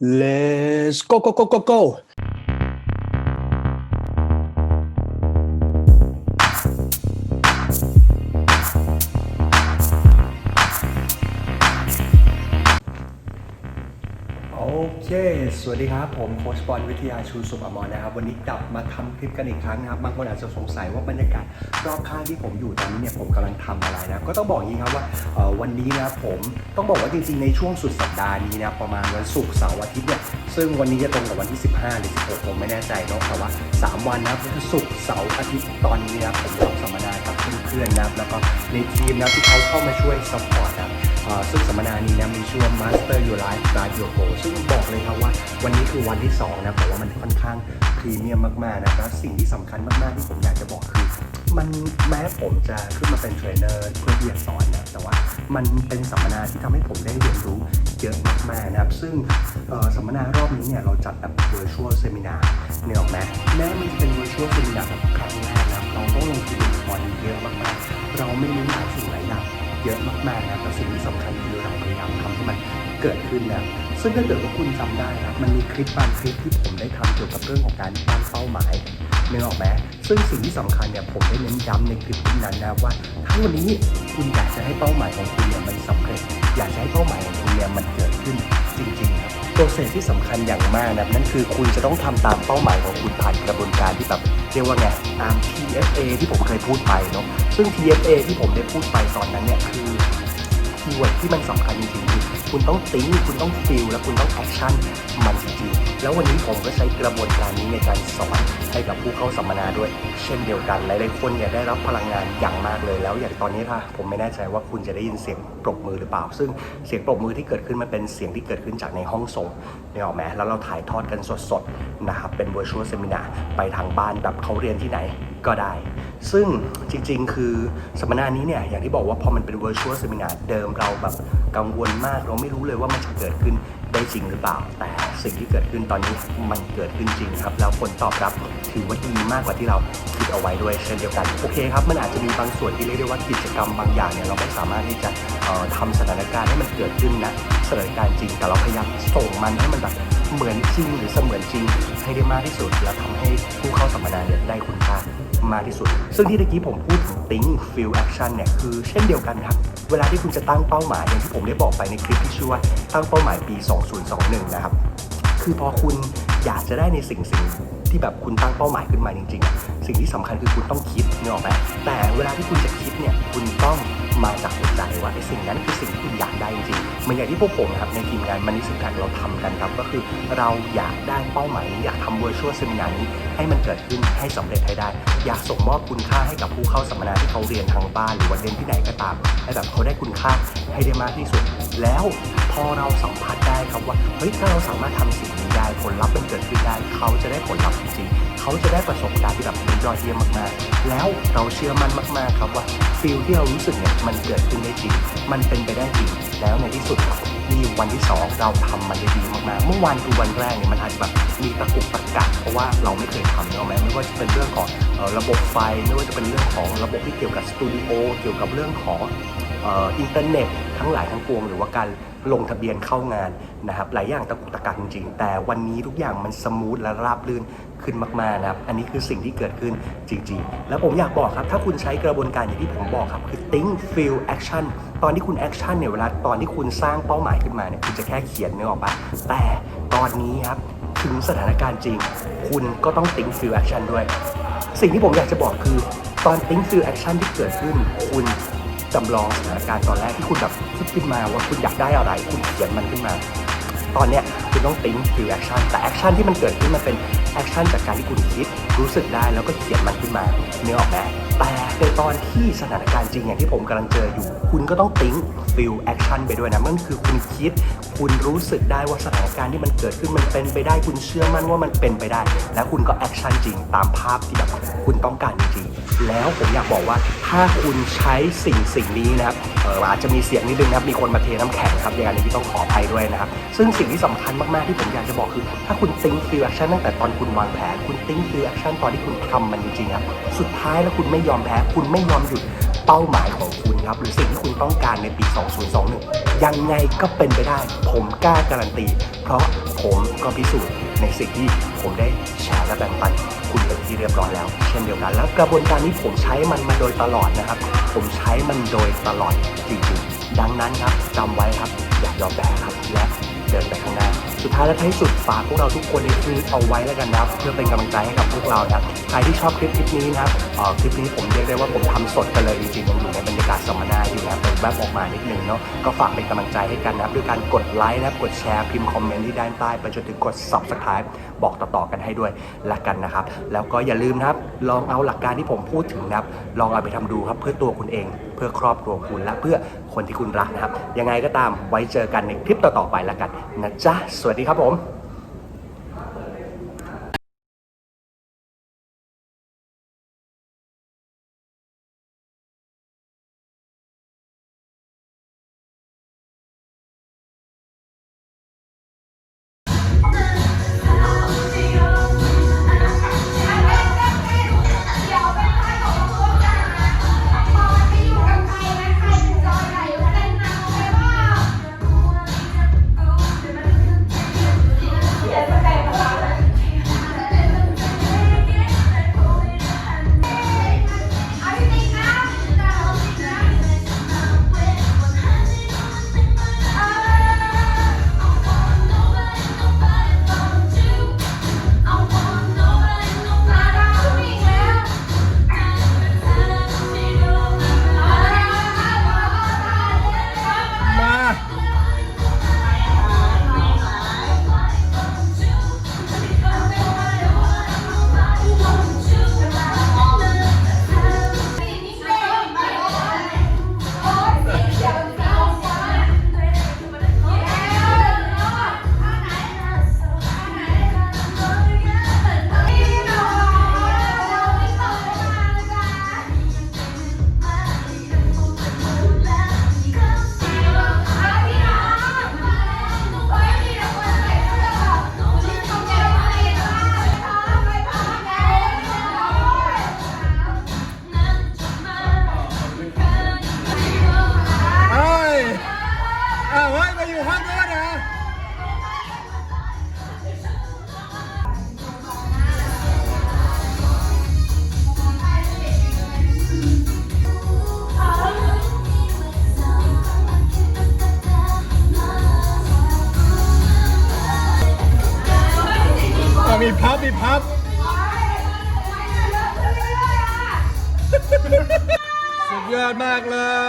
Let's go, go, go, go, go. เคสวัสดีครับ ผมโค้ชบอลวิทยาชูสุขอมรนะครับ วันนี้กลับมาทำคลิปกันอีกครั้งนะครับ บางคนอาจจะสงสัยว่าบรรยากาศรอบข้างที่ผมอยู่ตอนนี้เนี่ยผมกำลังทำอะไรนะ ก็ต้องบอกอย่างนี้ครับว่าวันนี้นะผมต้องบอกว่าจริงๆในช่วงสุดสัปดาห์นี้นะประมาณวันศุกร์เสาร์อาทิตย์เนี่ย ซึ่งวันนี้จะตรงกับวันที่ 15 หรือ 16 ผมไม่แน่ใจเนาะ แต่ว่า 3 วันนะคือศุกร์เสาร์อาทิตย์ตอนนี้นะครับผมรับสัมมนากับเพื่อนๆนะครับ แล้วก็ในทีมนะที่เขาเข้ามาช่วยซัพพอร์ต ซึ่งสัมมนานี้นะมีชื่อว่า Master Your Life Drive Your Goal ซึ่งบอกเลยครับว่าวันนี้คือวันที่2นะผมว่ามันค่อนข้างพรีเมียมมากๆนะแล้วสิ่งที่สำคัญมากๆที่ผมอยากจะบอกคือ มันแม้ผมจะขึ้นมาเป็นเทรนเนอร์เพื่อที่จะสอนนะแต่ว่ามันเป็นสัมมนาที่ทำให้ผมได้เรียนรู้เยอะมากๆนะครับ ซึ่งสัมมนารอบนี้เนี่ยเราจัดแบบ virtual seminar เนี่ยหรอกไหมแม้มันเป็น virtual seminar แบบครั้งแรกนะเราต้องลงทุนคอนเยอะมากๆ เราไม่รู้หลายสิ่งหลายอย่าง เยอะมากๆนะแต่สิ่งที่สำคัญคือเราพยายามทำให้มันเกิดขึ้นนะซึ่งถ้าเกิดว่าคุณจำได้นะมันมีคลิปบางคลิปที่ผมได้ทำเกี่ยวกับเรื่องของการตั้งเป้าหมายนึกออกไหมซึ่งสิ่งที่สำคัญเนี่ยผมได้เน้นย้ำในคลิปนั้นนะว่าถ้าวันนี้คุณอยากจะให้เป้าหมายของคุณเนี่ยมันสำเร็จ อยากจะให้เป้าหมายของคุณเนี่ยมันเกิดขึ้นจ ริงๆครับโปรเซสที่สำคัญอย่างมากนะนั่นคือคุณจะต้องทำตามเป้าหมายของคุณผ่านกระบวนการที่แบบเรียกว่าไงตาม TFA ที่ผมเคยพูดไปเนาะซึ่ง TFA ที่ผมได้พูดไปตอนนั้นเนี่ยคือคีย์เวิร์ดที่มันสำคัญจริงๆ คุณต้องติ้งคุณต้องฟีลและคุณต้องแอคชั่นมันจริงแล้ววันนี้ผมก็ใช้กระบวนการนี้ในการสอนให้กับผู้เข้าสัมมนาด้วย เช่นเดียวกันหลายๆคนเนี่ยได้รับพลังงานอย่างมากเลยแล้ว อย่างตอนนี้ถ้าผมไม่แน่ใจว่าคุณจะได้ยินเสียงปรบมือหรือเปล่า ซึ่งเสียงปรบมือที่เกิดขึ้นมันเป็นเสียงที่เกิดขึ้นจากในห้องส่งเนี่ยหรอกไหมแล้วเราถ่ายทอดกันสดๆนะครับเป็น virtual seminar ไปทางบ้านแบบเขาเรียนที่ไหนก็ได้ ซึ่งจริงๆ คือสัมมนานี้เนี่ยอย่างที่บอกว่าพอมันเป็น virtual seminar เดิมเราแบบกังวลมาก เราไม่รู้เลยว่ามันจะเกิดขึ้นได้จริงหรือเปล่า แต่สิ่งที่เกิดขึ้นตอนนี้มันเกิดขึ้นจริงครับ แล้วผลตอบรับถือว่าดีมากกว่าที่เราคิดเอาไว้ด้วยเช่นเดียวกัน โอเคครับ มันอาจจะมีบางส่วนที่เรียกได้ว่ากิจกรรมบางอย่างเนี่ยเราไม่สามารถที่จะเอ่อทำสถานการณ์ให้มันเกิดขึ้นนะสถานการณ์จริง แต่เราพยายามส่งมันให้มันแบบเหมือนจริงหรือเสมือนจริงให้ได้มากที่สุด แล้วทำให้ผู้เข้าสัมมนาเนี่ยได้คุณค่า มากที่สุด ซึ่งที่ตะกี้ผมพูดถึง think feel action เนี่ย คือเช่นเดียวกันครับ เวลาที่คุณจะตั้งเป้าหมายอย่างที่ผมได้บอกไปในคลิปที่ชื่อว่าตั้งเป้าหมายปี 2021 นะครับ คือพอคุณ อยากจะได้ในสิ่งสิ่งที่แบบคุณตั้งเป้าหมายขึ้นมาจริงๆ สิ่งที่สำคัญคือคุณต้องคิดนึกออกไหมแต่เวลาที่คุณจะคิดเนี่ยคุณต้องมาจากหัวใจว่าไอ้สิ่งนั้นคือสิ่งที่คุณอยากได้จริงๆเหมือนอย่างที่พวกผมนะครับในทีมงานมันนิสิการเราทำกันครับ ก็คือเราอยากได้เป้าหมายนี้อยากทำ virtual seminar นี้ ให้มันเกิดขึ้นให้สำเร็จให้ได้ อยากส่งมอบคุณค่าให้กับผู้เข้าสัมมนาที่เขาเรียนทางบ้านหรือว่าเรียนที่ไหนก็ตามให้แบบเขาได้คุณค่าให้ได้มากที่สุด แล้วพอเราสัมผัสได้ครับว่าเฮ้ยถ้าเราสามารถทำสิ่งนี้ได้ผลลัพธ์มันเกิดขึ้นได้ เขาจะได้ผลลัพธ์จริงเขาจะได้ประสบการณ์ที่แบบยอดเยี่ยมมากๆ แล้วเราเชื่อมั่นมากๆครับว่าฟีลที่เรารู้สึกเนี่ยมันเกิดขึ้นได้จริง มันเป็นไปได้จริง แล้วในที่สุดครับมีวันที่สองเราทำมันได้ดีมากๆ เมื่อวานคือวันแรกเนี่ยมันอาจจะแบบมีตะกุกตะกักเพราะว่าเราไม่เคยทำเนาะแม้ไม่ว่าจะเป็นเรื่องของระบบไฟ ไม่ว่าจะเป็นเรื่องของระบบที่เกี่ยวกับสตูดิโอเกี่ยวกับเรื่องของ อินเทอร์เน็ตทั้งหลายทั้งปวง หรือว่าการลงทะเบียนเข้างานนะครับหลายอย่างตะกุกตะกักจริงๆ แต่วันนี้ทุกอย่างมันสมูทและราบรื่นขึ้นมากๆนะครับอันนี้คือสิ่งที่เกิดขึ้นจริงๆ แล้วผมอยากบอกครับ ถ้าคุณใช้กระบวนการอย่างที่ผมบอกครับ คือ think feel action ตอนที่คุณ action เนี่ยเวลาตอนที่คุณสร้างเป้าหมายขึ้นมาเนี่ยคุณจะแค่เขียนนึกออกปะแต่ตอนนี้ครับถึงสถานการณ์จริง คุณก็ต้อง think feel action ด้วย สิ่งที่ผมอยากจะบอกคือตอน think feel action ที่เกิดขึ้นคุณ จำลองสถานการณ์ตอนแรกที่คุณแบบคิดขึ้นมาว่าคุณอยากได้อะไร คุณเขียนมันขึ้นมา ตอนเนี้ยคุณต้อง think feel action แต่ action ที่มันเกิดขึ้นมันเป็น action จากการที่คุณคิดรู้สึกได้แล้วก็เขียนมันขึ้นมาเนื้อออกไหมแต่ในตอนที่สถานการณ์จริงอย่างที่ผมกำลังเจออยู่ คุณก็ต้อง think feel action ไปด้วยนะมันคือคุณคิด คุณรู้สึกได้ว่าสถานการณ์ที่มันเกิดขึ้นมันเป็นไปได้ คุณเชื่อมั่นว่ามันเป็นไปได้ แล้วคุณก็ action จริงตามภาพที่แบบคุณต้องการจริง แล้วผมอยากบอกว่าถ้าคุณใช้สิ่งสิ่งนี้นะครับเอออาจจะมีเสียงนิดนึงนะครับมีคนมาเทน้ำแข็งครับอย่างนี้ที่ต้องขออภัยด้วยนะครับซึ่งสิ่งที่สำคัญมากๆที่ผมอยากจะบอกคือ ถ้าคุณ think feel action ตั้งแต่ตอนคุณวางแผนคุณ think feel action ตอนที่คุณทำมันจริงๆครับสุดท้ายแล้วคุณไม่ยอมแพ้ คุณไม่ยอมหยุดเป้าหมายของคุณครับหรือสิ่งที่คุณต้องการในปี 2021 ยังไงก็เป็นไปได้ ผมกล้าการันตี เพราะผมก็พิสูจน์ในสิ่งที่ผมได้แชร์และแบ่งปัน คุณเป็นที่เรียบร้อยแล้ว เช่นเดียวกัน แล้วกระบวนการนี้ผมใช้มันมาโดยตลอดนะครับ ผมใช้มันโดยตลอดจริงๆดังนั้นครับจำไว้ครับ อย่ายอมแพ้ครับและเดินไปข้างหน้าสุดท้ายและท้ายสุดฝากพวกเราทุกคนในคลิปเอาไว้แล้วกันนะครับเพื่อเป็นกำลังใจให้กับพวกเรานะครับใครที่ชอบคลิปคลิปนี้นะครับคลิปนี้ผมเรียกได้ว่าผมทำสดกันเลยจริงๆผมอยู่ในบรรยากาศสัมมนาอยู่นะครับเป็นแวบออกมานิดนึงเนาะก็ฝากเป็นกำลังใจให้กันนะครับด้วยการกดไลค์นะครับกดแชร์พิมพ์คอมเมนต์ที่ด้านใต้ไปจนถึงกด subscribe บอกต่อๆกันให้ด้วยละกันนะครับ แล้วก็อย่าลืมนะครับลองเอาหลักการที่ผมพูดถึงนะครับลองเอาไปทำดูครับเพื่อตัวคุณเอง เพื่อครอบครัวคุณและเพื่อคนที่คุณรักนะครับยังไงก็ตามไว้เจอกันในคลิปต่อๆไปละกันนะจ๊ะสวัสวัสดีครับผม ดยอดมากเลย